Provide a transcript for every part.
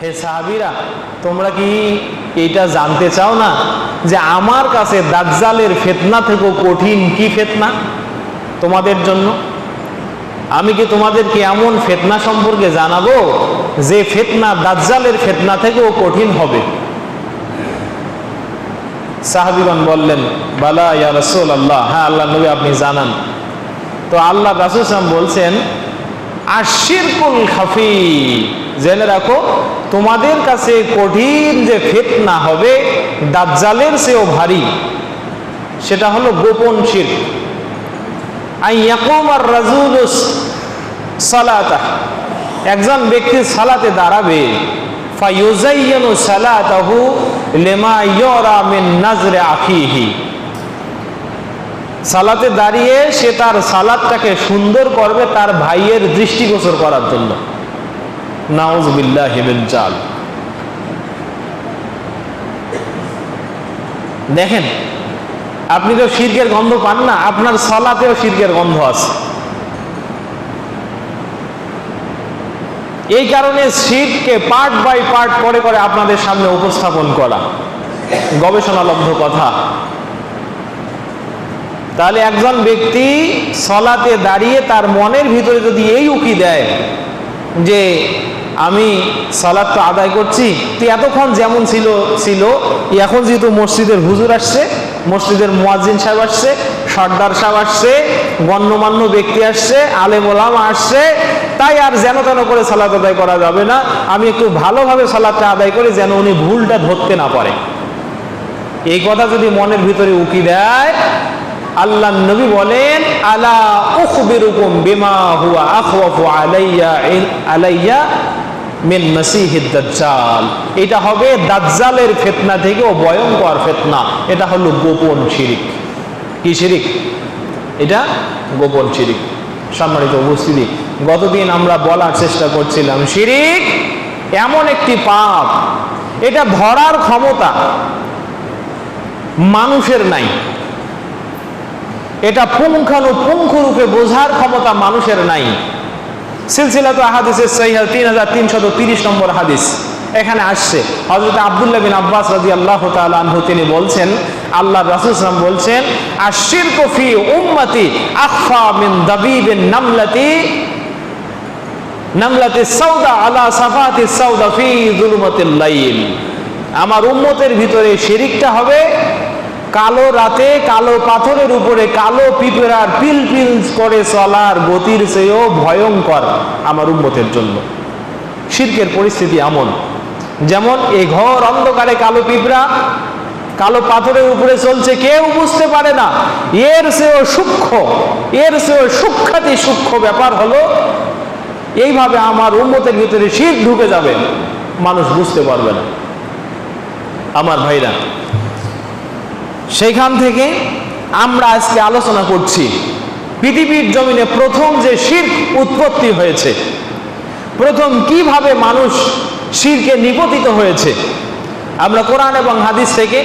হে তোমরা কি এটা জানতে চাও না যে আমার কাছে দাজ্জালের ফেতনা থেকেও কঠিন কি ফেতনা তোমাদের জন্য? আমি কি তোমাদেরকে এমন ফেতনা সম্পর্কে জানাব যে ফেতনা দাজ্জালের ফেতনা থেকেও কঠিন হবে? সাহাবিগণ বললেন, বালা ইয়া রসুল আল্লাহ হ্যাঁ আল্লাহ নবী আপনি জানান। তো আল্লাহ রাসুল সালাম আশিরকুল খাফি। জেনে রাখো, তোমাদের কাছে কঠিন যে ফেতনা হবে, দাজ্জালের চেয়েও ভারী। সেটা হলো গোপন শির। আর সালাতা। একজন ব্যক্তি সালাতে দাঁড়াবে। ফায়ুজাইয়ানু সালাতাহু লিমা ইয়রা মিন নাজরে আখিহি। সালাতে দাঁড়িয়ে সে তার সালাদটাকে সুন্দর করবে তার ভাইয়ের দৃষ্টিগোচর করার জন্য। নাউজ নাউজবিল্লাহ হিমিন চাল দেখেন, আপনি তো শির্কের গন্ধ পান না, আপনার সালাতেও শির্কের গন্ধ আছে। এই কারণে শিরকে পার্ট বাই পার্ট করে করে আপনাদের সামনে উপস্থাপন করা। গবেষণালব্ধ কথা। তাহলে একজন ব্যক্তি সলাতে দাঁড়িয়ে তার মনের ভিতরে যদি এই উকি দেয় যে আমি সালাদ তো আদায় করছি, তো এতক্ষণ যেমন ছিল ছিল, এখন যেহেতু মসজিদের হুজুর আসছে, মসজিদের মুয়াজ্জিন সাহেব আসছে, সর্দার সাহেব আসছে, গণ্যমান্য ব্যক্তি আসছে, আলেম ওলামা আসছে, তাই আর যেন তেন করে সালাদ আদায় করা যাবে না। আমি একটু ভালোভাবে সালাদটা আদায় করি যেন উনি ভুলটা ধরতে না পারে। এই কথা যদি মনের ভিতরে উকি দেয় আল্লাহ নবী বলেন, আলা উখবিরুকুম বিমা হুয়া আখওয়াফু আলাইয়া আলাইয়া মিন মাসিহিদ দাজ্জাল। এটা হবে দাজ্জালের ফিতনা থেকেও ভয়ঙ্কর ফিতনা। এটা হলো গোপন শিরিক। কি শিরিক? এটা গোপন শিরিক। সম্মানিত উপস্থিতি, গতদিন আমরা বলার চেষ্টা করছিলাম, শিরিক এমন একটি পাপ, এটা ধরার ক্ষমতা মানুষের নাই। এটা পুঙ্খানুপুঙ্খ রূপে বোঝার ক্ষমতা মানুষের নাই। সিলসিলা তো হাদিসের সহিহ তিন হাজার তিনশত তিরিশ নম্বর হাদিস। এখানে আসছে। হজরত আবদুল্লাহ বিন আব্বাস রাজি আল্লাহ তালু তিনি বলছেন আল্লাহ রাসুলাম বলছেন আশির কফি উম্মতি আখফা মিন দাবিবিন নামলাতি নামলাতি সৌদা আলা সাফাতি সৌদা ফি জুলুমাতিল আমার উম্মতের ভিতরে শিরিকটা হবে কালো রাতে কালো পাথরের উপরে কালো পিঁপড়ার পিল পিল করে চলার গতির চেয়েও ভয়ঙ্কর আমার উম্মতের জন্য। শির্কের পরিস্থিতি এমন, যেমন এ ঘর অন্ধকারে কালো পিঁপড়া কালো পাথরের উপরে চলছে, কেউ বুঝতে পারে না। এর চেয়েও সূক্ষ্ম, এর চেয়েও সূক্ষাতি সূক্ষ্ম ব্যাপার হলো, এইভাবে আমার উন্মতের ভিতরে শীত ঢুকে যাবে, মানুষ বুঝতে পারবে না। আমার ভাইরা সেইখান থেকে আমরা আজকে আলোচনা করছি, পৃথিবীর জমিনে প্রথম যে শির্ক উৎপত্তি হয়েছে, প্রথম কীভাবে মানুষ শিরকে নিপতিত হয়েছে, আমরা কোরআন এবং হাদিস থেকে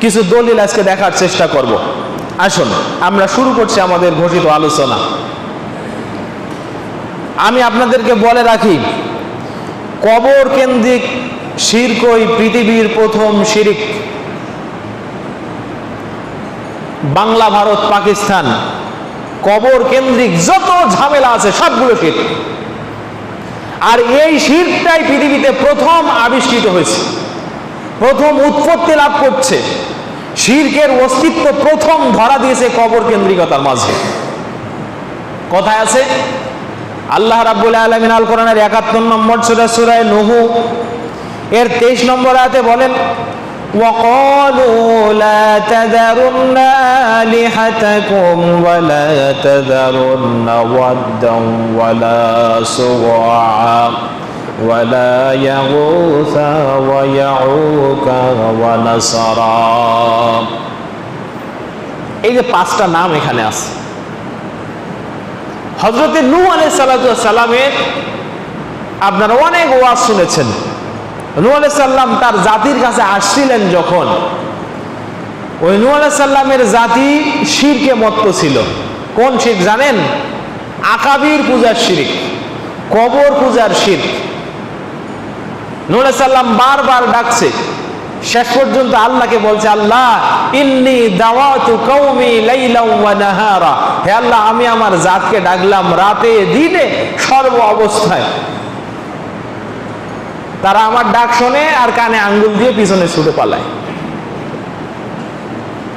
কিছু দলিল আজকে দেখার চেষ্টা করব। আসুন, আমরা শুরু করছি আমাদের ঘোষিত আলোচনা। আমি আপনাদেরকে বলে রাখি, কবর কেন্দ্রিক শিরকই পৃথিবীর প্রথম শিরিক। বাংলা, ভারত, পাকিস্তান, কবর কেন্দ্রিক যত ঝামেলা আছে সবগুলো শির আর এই শিরটাই পৃথিবীতে প্রথম আবিষ্কৃত হয়েছে। প্রথম উৎপত্তি লাভ করছে। শির্কের অস্তিত্ব প্রথম ধরা দিয়েছে কবর কেন্দ্রিকতার মাঝে। কথায় আছে, আল্লাহ রাব্বুল আলমিন আল কোরআনের একাত্তর নম্বর সুরা, সুরায় নহু, এর তেইশ নম্বর আয়াতে বলেন وقالوا لا تذرن آلهتكم ولا تذرن ودا ولا سواعا ولا يغوث ويعوق ونسرا এই যে পাঁচটা নাম এখানে আছে হজরতে নূ আলাই সালামের আপনারা অনেক ওয়াজ শুনেছেন নূ তার জাতির কাছে আসছিলেন যখন, ওই নূ সাল্লামের জাতি শিরকে মত্ত ছিল। কোন শির জানেন? আকাবির পূজার শিরিক, কবর পূজার শির। নুরে সাল্লাম বারবার ডাকছে। শেষ পর্যন্ত আল্লাহকে বলছে, আল্লাহ, ইন্নি দাওয়াতু কওমি লাইলাও ওয়া নাহারা। হে আল্লাহ, আমি আমার জাতকে ডাকলাম রাতে, দিনে, সর্ব অবস্থায়। তারা আমার ডাক শোনে আর কানে আঙ্গুল দিয়ে পিছনে ছুটে পালায়।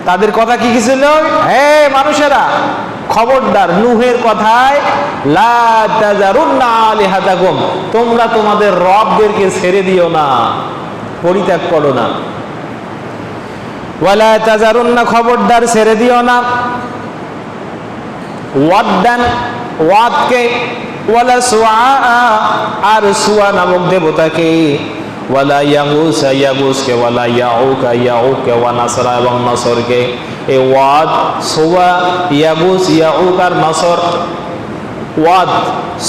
তাদের কথা কি কি ছিল? হে মানুষেরা, খবরদার, নুহের কথায় তোমরা তোমাদের রবদেরকে ছেড়ে দিও না, পরিত্যাগ করো না। ওয়ালা তাজারুন্না, খবরদার, ছেড়ে দিও না। ওয়াদ্দান, ওয়াদকে ওয়ালা সুয়া, আর সুয়া নামক দেবতাকে ওয়ালা ইয়াগুস, ইয়াগুসকে ওয়ালা ইয়াউকা ইয়াউকে ওয়া নাসরা এবং নসরকে। এই ওয়াদ, সুয়া, ইয়াগুস, ইয়াউক আর নসর। ওয়াদ,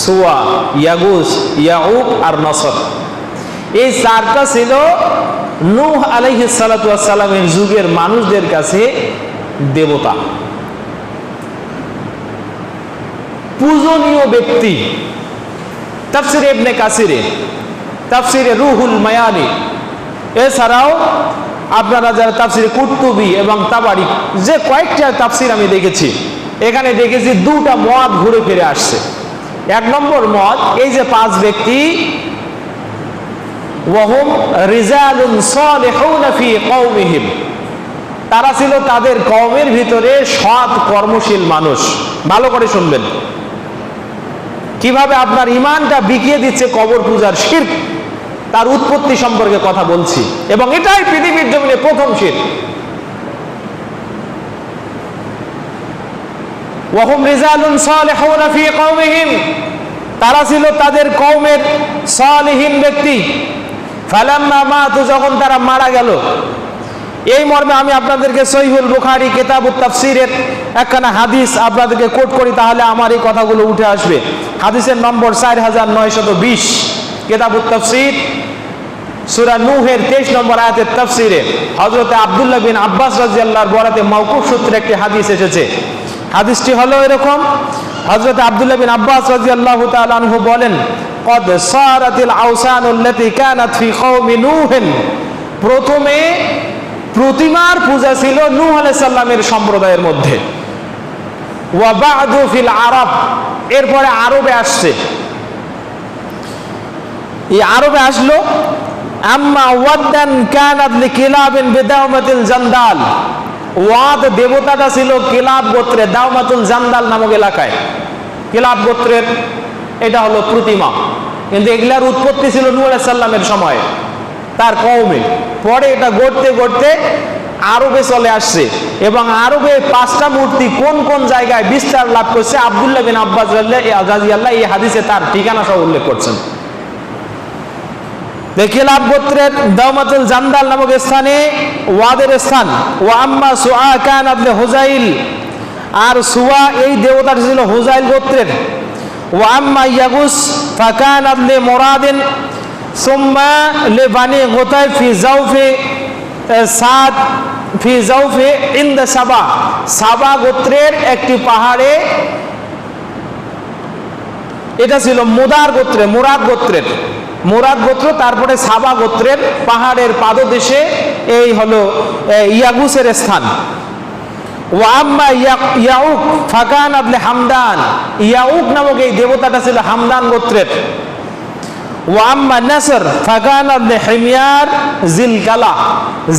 সুয়া, ইয়াগুস, ইয়াউক আর নসর। এই চারটা ছিল নূহ আলাইহিস সালাতু যুগের মানুষদের কাছে দেবতা। পূজনীয় ব্যক্তি। তাফসির ইবনে কাসিরে, তাফসিরে রুহুল মায়ানি। এছাড়াও আপনারা যারা তাফসিরে কুর্তুবি এবং তাবারি যে কয়েকটা তাফসির আমি দেখেছি, এখানে দেখেছি দুটা মত ঘুরে ফিরে আসছে। এক নম্বর মত এই যে পাঁচ ব্যক্তি কওমিহিম। তারা ছিল তাদের কওমের ভিতরে সৎ কর্মশীল মানুষ। ভালো করে শুনবেন। কীভাবে আপনার ইমানটা বিকিয়ে দিচ্ছে কবর পূজার শির, তার উৎপত্তি সম্পর্কে কথা বলছি। এবং এটাই পৃথিবীর জমিনে প্রথম শির। তারা ছিল তাদের কওমের সালিহীন ব্যক্তি। ফালাম্মা মাতু, যখন তারা মারা গেল এই মর্মে আমি আপনাদেরকে সহিহুল বুখারি কেতাবুত তাফসিরের একখানা হাদিস আপনাদেরকে কোট করি তাহলে আমার এই কথাগুলো উঠে আসবে হাদিসের নম্বর চার হাজার নয়শত বিশ কেতাবুত তাফসির সুরা নূহের তেইশ নম্বর আয়াতের তাফসিরে হজরতে আব্দুল্লাহ বিন আব্বাস রাজিয়াল্লাহর বরাতে মাউকুফ সূত্রে একটি হাদিস এসেছে হাদিসটি হলো এরকম হজরত আব্দুল্লাহ বিন আব্বাস রাজিয়াল্লাহু তাআলা আনহু বলেন قد صارت الاوثان التي كانت في قوم نوح প্রথমে প্রতিমার পূজা ছিল নূহ আলাইহিস সালামের সম্প্রদায়ের মধ্যে। ফিল আরব, এরপরে আরবে আসছে। এই আরবে আসলো, আম্মা ওয়াদ্দান কানাত লিকিলাবিন বিদাওমাতিল জান্দাল। ওয়াদ দেবতাটা ছিল কিলাব গোত্রের, দাওমাতুল জান্দাল নামক এলাকায়। কিলাব গোত্রের, এটা হলো প্রতিমা। কিন্তু এগুলার উৎপত্তি ছিল আলাইহিস সাল্লামের সময়, তার কওমে। পরে এটা গড়তে গড়তে আরবে চলে আসছে এবং আরবে পাঁচটা মূর্তি কোন কোন জায়গায় বিস্তার লাভ করছে আব্দুল্লাহ বিন আব্বাস রাজিয়াল্লাহ এই হাদিসে তার ঠিকানা সহ উল্লেখ করছেন। দেখিলাম গোত্রের জান্দাল নামক ওয়াদের হুজাইল আর সুয়া এই হুজাইল মোরাদিন সুম্মা লে বানি গোতায় ফি জাউফে সাদ ফি জাউফে ইন দ্য সাবা। সাবা গোত্রের একটি পাহাড়ে এটা ছিল মুদার গোত্রে, মুরাদ গোত্রের। মুরাদ গোত্র, তারপরে সাবা গোত্রের পাহাড়ের পাদদেশে এই হলো ইয়াগুসের স্থান। ওয়াম্মা ইয়া- ইয়াউক ফাকান আবলে হামদান। ইয়াউক নামক এই দেবতাটা ছিল হামদান গোত্রের। ওয়াম্মা নাসর হিমিয়ার জিলকালা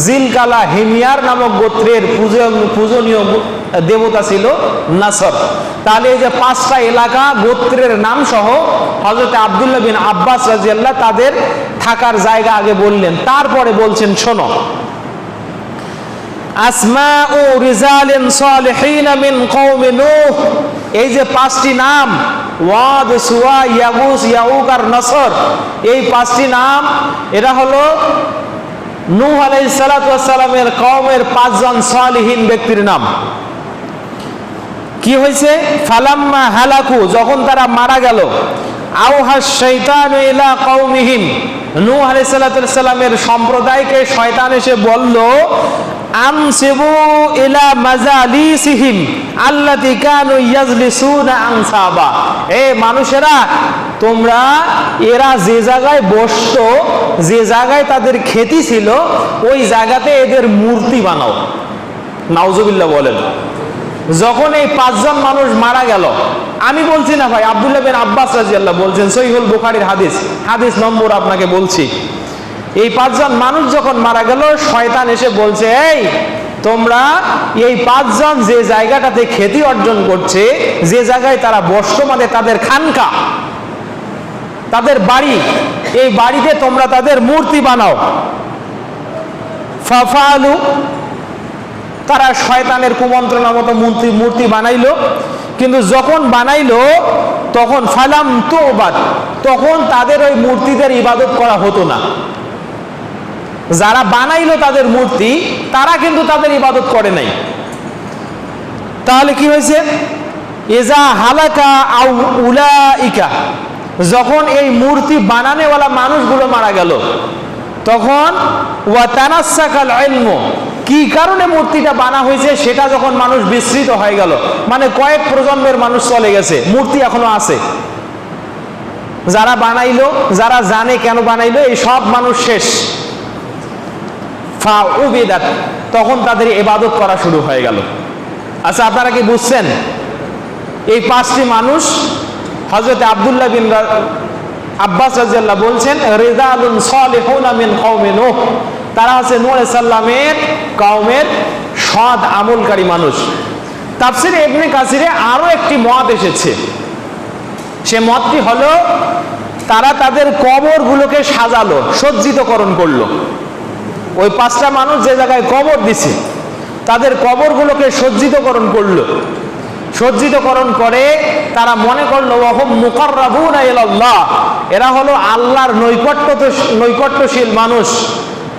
জিলকালা হিমিয়ার নামক গোত্রের পূজনীয় দেবতা ছিল নাসর তাহলে এই যে পাঁচটা এলাকা, গোত্রের নাম সহ হজরত বিন আব্বাস রাজিয়াল্লাহ তাদের থাকার জায়গা আগে বললেন। তারপরে বলছেন, শোনো। আসমা ও রিজালিন সালিহিন মিন এই যে পাঁচটি নাম ওয়াদ সুয়া ইয়াগুস ইয়াউক আর নসর। এই পাঁচটি নাম, এরা হলো নূহ আলাইহিস সালাতু ওয়াস সালামের কওমের পাঁচজন সালিহীন ব্যক্তির নাম। কি হয়েছে ফালাম্মা হালাকু, যখন তারা মারা গেল আউহা শৈতান ইলা কওমিহিম। নূহ আলাইহিস সালাতু ওয়াস সালামের সম্প্রদায়কে শয়তান এসে বলল আনসিবু ইলা মাজালিসিহিম আল্লাতি কানু ইয়াজলিসুনা আনসাবা। এ মানুষেরা, তোমরা এরা যে জায়গায় বসতো, যে জায়গায় তাদের খেতি ছিল, ওই জায়গাতে এদের মূর্তি বানাও। নাউজুবিল্লাহ বলেন। যখন এই পাঁচজন মানুষ মারা গেল, আমি বলছি না ভাই, আব্দুল্লাহ বিন আব্বাস রাজিয়াল্লাহ বলছেন, সহিহুল বুখারীর হাদিস। হাদিস নম্বর আপনাকে বলছি। এই পাঁচজন মানুষ যখন মারা গেল, শয়তান এসে বলছে, এই, তোমরা এই পাঁচজন যে জায়গাটাতে খ্যাতি অর্জন করছে, যে জায়গায় তারা বর্তমানে তাদের খানকা, তাদের বাড়ি, এই বাড়িতে তোমরা তাদের মূর্তি বানাও। ফাফালু, তারা শয়তানের কুমন্ত্রণার মতো মূর্তি মূর্তি বানাইলো। কিন্তু যখন বানাইলো, তখন ফালাম তোবাদ তখন তাদের ওই মূর্তিদের ইবাদত করা হতো না। যারা বানাইলো তাদের মূর্তি, তারা কিন্তু তাদের ইবাদত করে নাই। তাহলে কি হয়েছে? এজা হালাকা আউ উলাইকা, যখন এই মূর্তি বানানেওয়ালা মানুষগুলো মারা গেল, তখন ওয়া তানাসাকাল ইলম, কি কারণে মূর্তিটা বানা হয়েছে সেটা যখন মানুষ বিস্মৃত হয়ে গেল মানে কয়েক প্রজন্মের মানুষ চলে গেছে, মূর্তি এখনও আছে। যারা বানাইলো, যারা জানে কেন বানাইলো, এই সব মানুষ শেষ। ফা তখন তাদের ইবাদত করা শুরু হয়ে গেল। আচ্ছা আপনারা কি বুঝছেন? এই পাঁচটি মানুষ হজরত আবদুল্লাহ বিন আব্বাস রাজিয়াল্লাহ বলছেন নূহ। তারা হচ্ছে আলাইহিস সালামের কওমের সৎ আমলকারী মানুষ। তাফসিরে ইবনে কাসিরে আরও একটি মত এসেছে। সে মতটি হলো, তারা তাদের কবরগুলোকে সাজালো, সজ্জিতকরণ করল। ওই পাঁচটা মানুষ যে জায়গায় কবর দিছে, তাদের কবরগুলোকে সজ্জিতকরণ করল। সজ্জিতকরণ করে তারা মনে করল, ওহম মুকাররাবুনা এরা হলো আল্লাহর নৈকট্য নৈকট্যশীল মানুষ।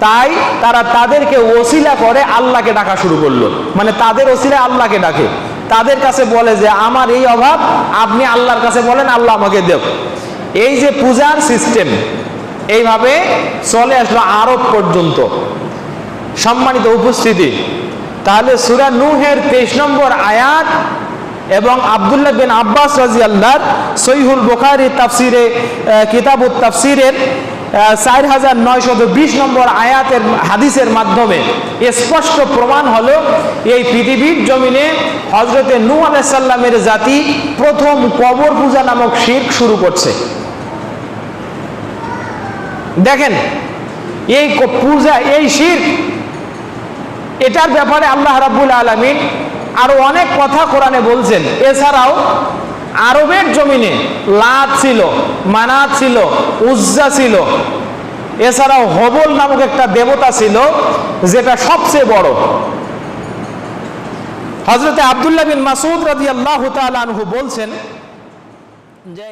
তাই তারা তাদেরকে ওসিলা করে আল্লাহকে ডাকা শুরু করল। মানে তাদের ওসিলা আল্লাহকে ডাকে। তাদের কাছে বলে যে, আমার এই অভাব, আপনি আল্লাহর কাছে বলেন, আল্লাহ আমাকে দেব এই যে পূজার সিস্টেম এইভাবে চলে আসলো আরব পর্যন্ত। সম্মানিত উপস্থিতি, তাহলে সুরা নুহের তেইশ নম্বর আয়াত এবং আবদুল্লাহ বিন আব্বাস রাজি আল্লাহর সৈহুল বোখারি তাফসিরে কিতাবুত তাফসিরের চার হাজার নয়শত বিশ নম্বর আয়াতের হাদিসের মাধ্যমে স্পষ্ট প্রমাণ হলো এই পৃথিবীর জমিনে হজরতে নু আলাইসাল্লামের জাতি প্রথম কবর পূজা নামক শির্ক শুরু করছে। দেখেন, এই পূজা, এই শির্ক, এটার ব্যাপারে আল্লাহ রাব্বুল আলমিন আরও অনেক কথা কোরআনে বলছেন। এছাড়াও আরবের জমিনে লাত ছিল, মানাত ছিল, উজ্জা ছিল। এছাড়াও হবল নামক একটা দেবতা ছিল, যেটা সবচেয়ে বড়। হজরতে আবদুল্লাহ বিন মাসুদ রাজি আল্লাহ আনহু বলছেন যে